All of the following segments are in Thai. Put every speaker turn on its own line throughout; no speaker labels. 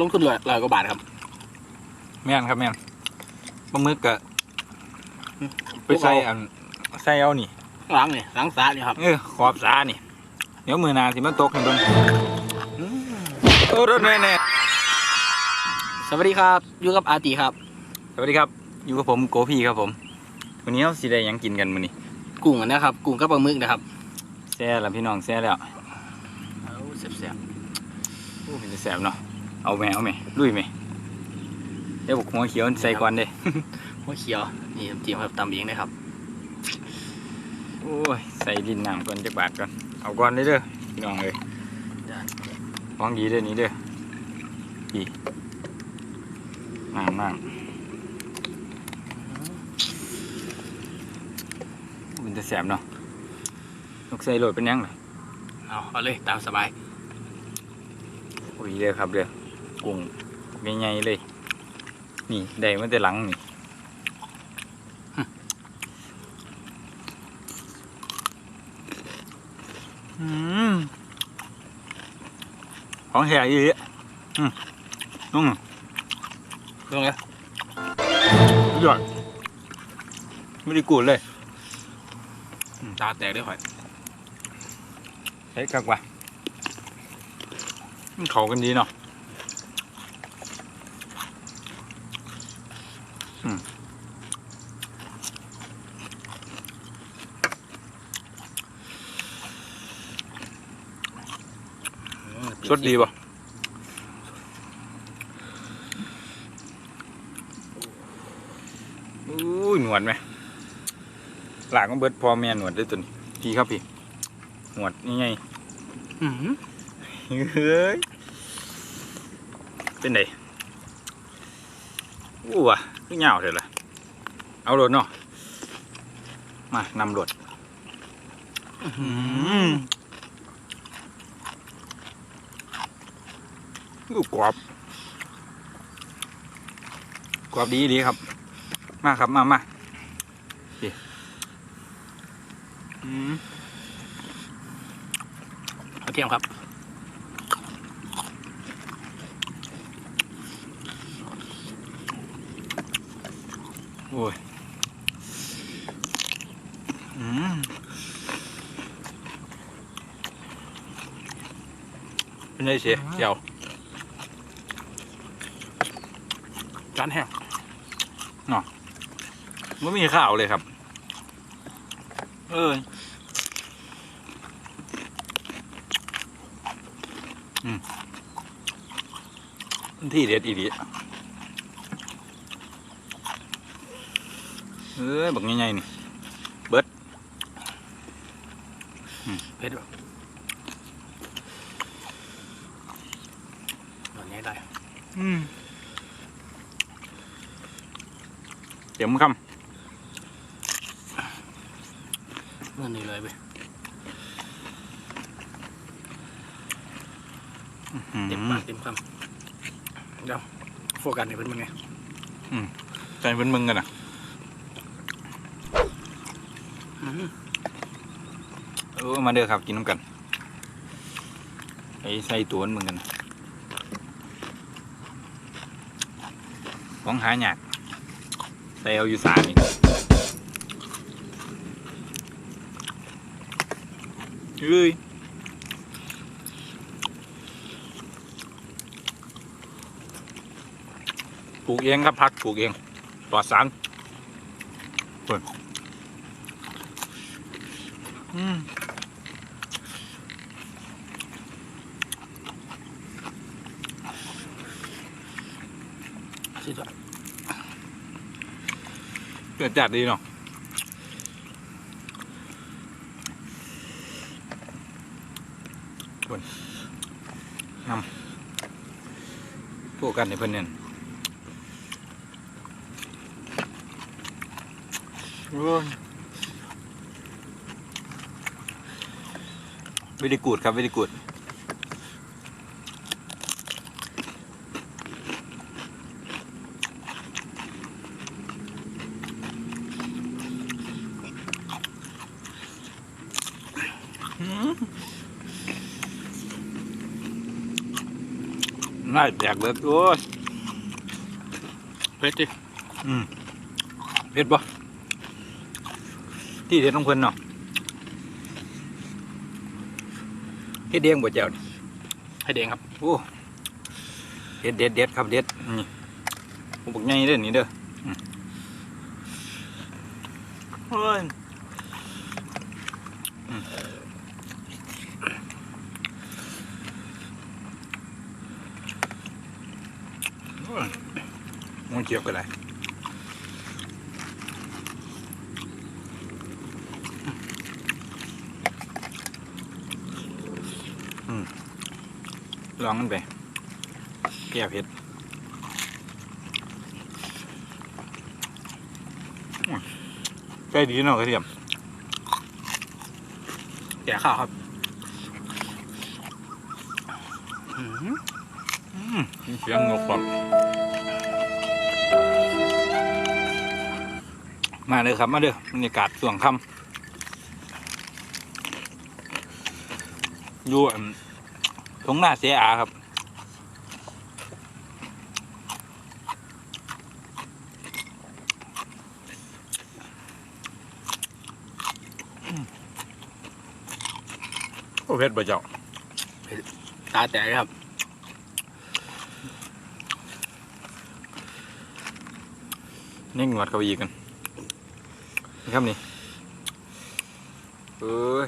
ลงทุนร้อยร้อยกว่าบาทครับ
แม่นครับแม่นปลาหมึกกะไปใส่อันใส่เอานี่
ล้างนี่ล้างสานี่ครับ
เออขอบสานี่ เดี๋ยวมือหนาสิมันตกให้เบิ่งโอ้รถแน่แน่
สวัสดีครับอยู่กับอาตีครับ
สวัสดีครับ อยู่กับผมโกพี่ครับผม วันนี้เราสิได้หยังกินกันมื้อนี้
กุ้งอันนะครับกุ้งกับปลาหมึกนะครับ
แซ่แล้วพี่น้องแซ่แล้ว
เอาเสียบ
โอ้เป็นแซ่บเนาะ เอาแม่เอาแม่ลุยแม่เดี๋ยวบอกหัวเขียวใส่ก่อนเด้
ๆหัวเขียวนี่น้ำจิ้มครับตำเองนะครับ
โอ้ยใส่ดินน้ำก่อนจักบาทก่อนเอาก่อนเลยเด้อพี่น้องเลยของดีเด้อนี้เด้อดีน้ำน้ำมันจะแสบเนาะลูกใส่โรยเป็นยังไง
เอาเอาเลยตามสบาย
โอ้ยเด้อครับเด้อ กุ้งใหญ่ๆเลย นี่ได้มาแต่หลังนี่อืมของแท้อีหลีอืมนุ่ม
ลงเลย
ยอดไม่ได้กูดเลย
อืมตาแตกด้วยข่อย
เฮ้ยคักว่ะมันเข้ากันดีเนาะอืม สดดีป่ะอู้ยหนวดไหมหลากมันเบิดพอแม่หนวดด้วยตัวนี้พี่ครับพี่ หนวดนี่ไง
อื้อหือ
เฮ้ย เป็นไงอู้ว่ะ คือเหงาเถอะล่ะเอารถเนาะมานำรถอู้กรอบกรอบดีดีครับ มาครับมามาดีอืม
เอาเทียมครับ
โอ้ยอืมเป็นไงเสียเจียว
จานแห้ง
ไม่มีข้าวเลยครับ เอ้ยอืมที่เด็ดอีดี เอ้ยบักใหญ่ๆนี่
เผ็ดแบบนอนง่ายได้
อืมเดี๋ยวมึงค
เมื่อนี้เลยไปำเต็มปากเต็มคำเดี๋ยวโฟกัสให้เพิ่นมึงไง
ใจเป็นมึงกันอะ
อื้อหือ
เออมาเด้อครับกินน้ำกันไอ้ใส่ตัวนมึงกันของหายากใส่เอาอยู่สานี่เฮ้ยปลูกเองครับพักปลูกเองปลอดสารเปิด อืม
สุดยอด
เกิดจัดดีเนาะคนนำพวกกันในเพื่อนเนี่ย วิธีกูดครับวิธีกูดน่าแตกเบิดโอ้ย
เผ็ดดิ
อืมเผ็ดปะที่เด็ดของเพิ่นเนาะ เฮ็ดเดียงบ่เจ้านี่
ให้แดงครับ
โอ้เด็ดเด็ดเด็ดครับเด็ดนี่ผมบอกไงเด้อนี่เด้ออืมโอ้ยอืมโอ้ยมันเกี่ยวกันไรอื ลองมันไปแก้เผ็ดใกล้ดีเนาะกระเทียม
แก่ข้าวครับอื
มเสียงงกปอกมาเลยครับ มาเด้อบรรยากาศส่วงค่ำอยู่วน ตรงหน้าเสียอาครับ โอ้เพชรบ่เจ้า
ตาแตกเลยครับ
นี่หนวดเข้าไปอีกกันนี่ครับนี่เอ้ย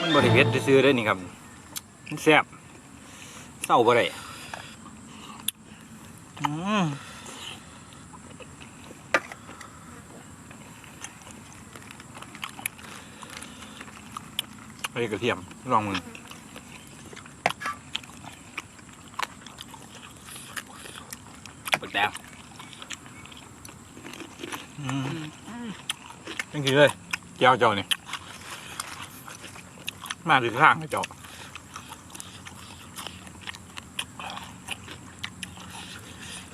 มันบริเวณซื้อได้นี่ครับ มันแซ่บเศร้าบ่ได้อืมเฮ้กระเทียมลองมึง
ปักแดง
อืมจังกี้เลยเจ้าเจ้านี่มาถึงข้างเจ้า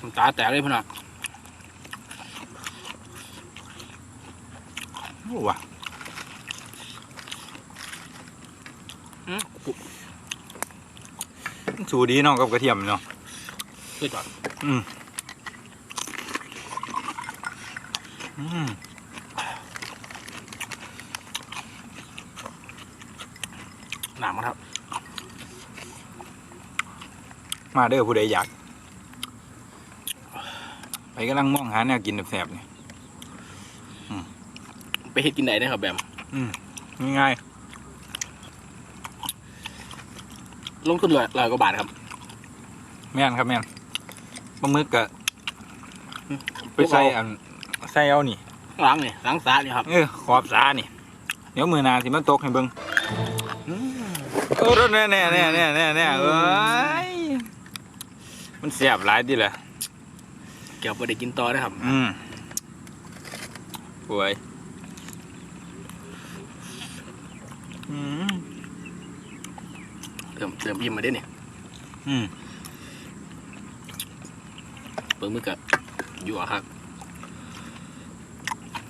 น้ำ ตาแตกเลยพี่น้อง
โอ้ว่ะ
อื้อปุ๊บ
มันสูดีเนาะกับกระเทียมเนาะ
ขึ้นก่อน
อืมอืม
หนามครับ
มาเด้อผู้ใดอยาก ไปกำลังมองหาแนวกินแสบๆนี่
ไปเฮ็ดกินไหนได้ครับแบม
ง่าย
ลงทุนร้อยร้อยกว่าบาทครับ
ๆแม่นครับแม่นปลาหมึกกะไปใส่อันใส่เอานี่
ล้างนี่ล้างสานี่ครับ
เออขอบสานี่เดี๋ยวมือหนาสิมันตกให้เบิ่ง
อื้อ
โอ้แน่แน่แน่แน่แน่แน่เอ้ยมันเสียบหลายดิแหละ
เกี่ยวไปได้กินต่อได้ครับ
อืมป่วยอืม
เติมเติมอิ่มมาได้เนี่ย
อืม
เปิดมือกับอยู่อะครับ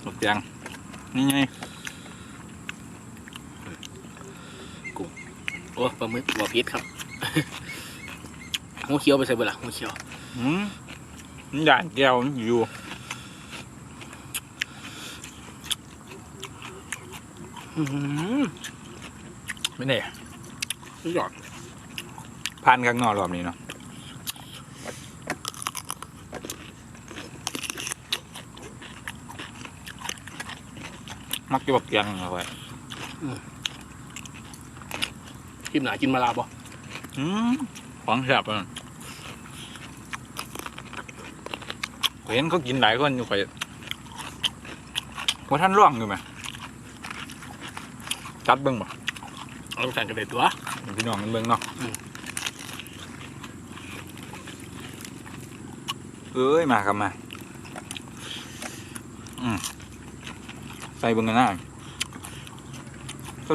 ตกยังนี่ไง
โอ้ปลาหมึกหัวพิษครับหัวเขียวไปใส่เบอร์ละหัวเขียว
อืมมัน ด่านแก้วมันอยู่
อื้อหือ
ไม่ได้
สุดยอด
ผ่านข้างนอกรอบนี้เนาะมักจะบอกยังเอาไว้
กินหนากินมาลาบ่
อืมของแซ่บอะข้อย เห็นเขากินหลายคนอยู่ไปว่าท่านร่องอยู่ไหมจัดเบิ้งบ่
เอาใส่กันเลยตัว
ให้พี่น้องกันเบิ้งเนาะ
อืม
เอ้ยมาครับมาอืมใส่เบิ้งกันหน้า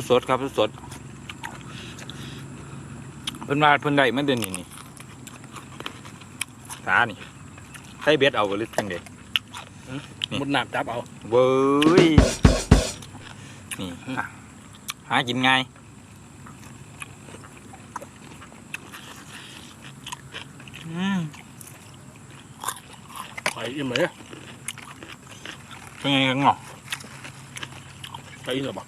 สดๆครับสดๆเพิ่นมาเพิ่นได้มาเดือนนี้นี่สานี่ ใช้เบ็ดเอาหรือจังเด็ด
มุดหนักจับเอา
เว้ยนี่หากินง่ายไป
อิ่มไหม
เป็นไงกันหรอ
ไปอิ่มหรอปะ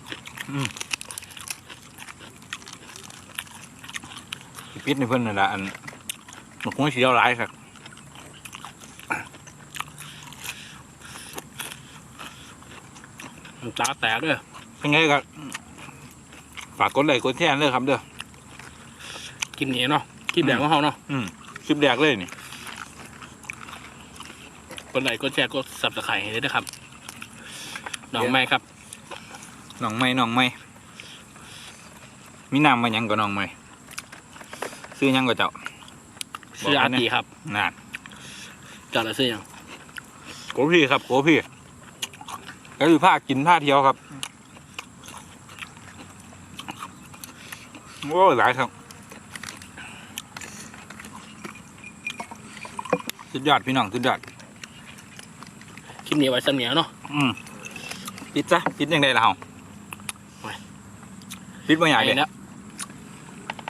ปิดในเพื่อนนี่แหละอันหมกหัวเสียวร้ายครั
ก ตาแตกเลย
เป็นไงกันฝากกดไลค์กดแชร์เลยครับเด้อ
กินนี่เนาะกินแดงของเขาเนาะ
อืมคลิปแรกเลยนี่
กดไลค์กดแชร์กดสับสไครต์ให้ด้วยนะครับน้องแม่ครับ
น้องไม่น้องไม่มีนามมาหยังก็น้องไม่ซื้อหยังก็เจ้า
ชื่ออาร์ตีครับ
น่า
จอดอะไรซื้อยัง
โกพี่ครับโกพี่ ก็คือผ้ากินผ้าเที่ยวครับโอ้ยหลายครับสุดยอดพี่น้องสุดยอด
คลิปนี้ไว้ซ้ำเหนียวเนาะ
อืมปิดซะปิดยังไงล่ะเฮา
โอ้ย
ปิดบ่อยาก
ไอ้
เลย
เนะ